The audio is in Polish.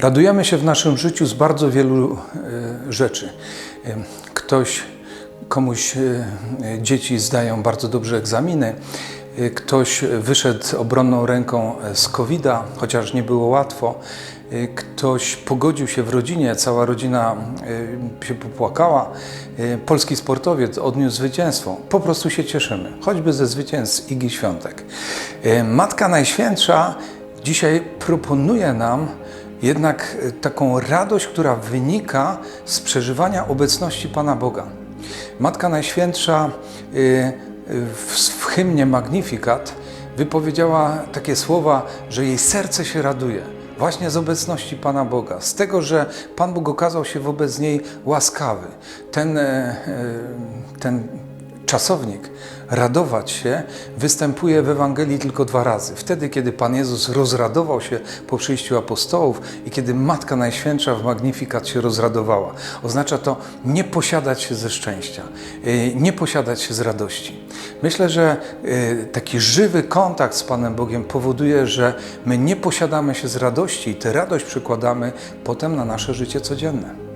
Radujemy się w naszym życiu z bardzo wielu e, rzeczy. E, Ktoś, komuś e, dzieci zdają bardzo dobrze egzaminy, ktoś wyszedł obronną ręką z COVID-a, chociaż nie było łatwo. Ktoś pogodził się w rodzinie, cała rodzina się popłakała. Polski sportowiec odniósł zwycięstwo. Po prostu się cieszymy, choćby ze zwycięstw Igi Świątek. Matka Najświętsza dzisiaj proponuje nam jednak e, taką radość, która wynika z przeżywania obecności Pana Boga. Matka Najświętsza y, w, hymnie Magnificat wypowiedziała takie słowa, że jej serce się raduje właśnie z obecności Pana Boga, z tego, że Pan Bóg okazał się wobec niej łaskawy. Ten, e, e, ten czasownik radować się występuje w Ewangelii tylko dwa razy. Wtedy, kiedy Pan Jezus rozradował się po przyjściu apostołów i kiedy Matka Najświętsza w Magnifikat się rozradowała. Oznacza to nie posiadać się ze szczęścia, y, nie posiadać się z radości. Myślę, że y, taki żywy kontakt z Panem Bogiem powoduje, że my nie posiadamy się z radości i tę radość przykładamy potem na nasze życie codzienne.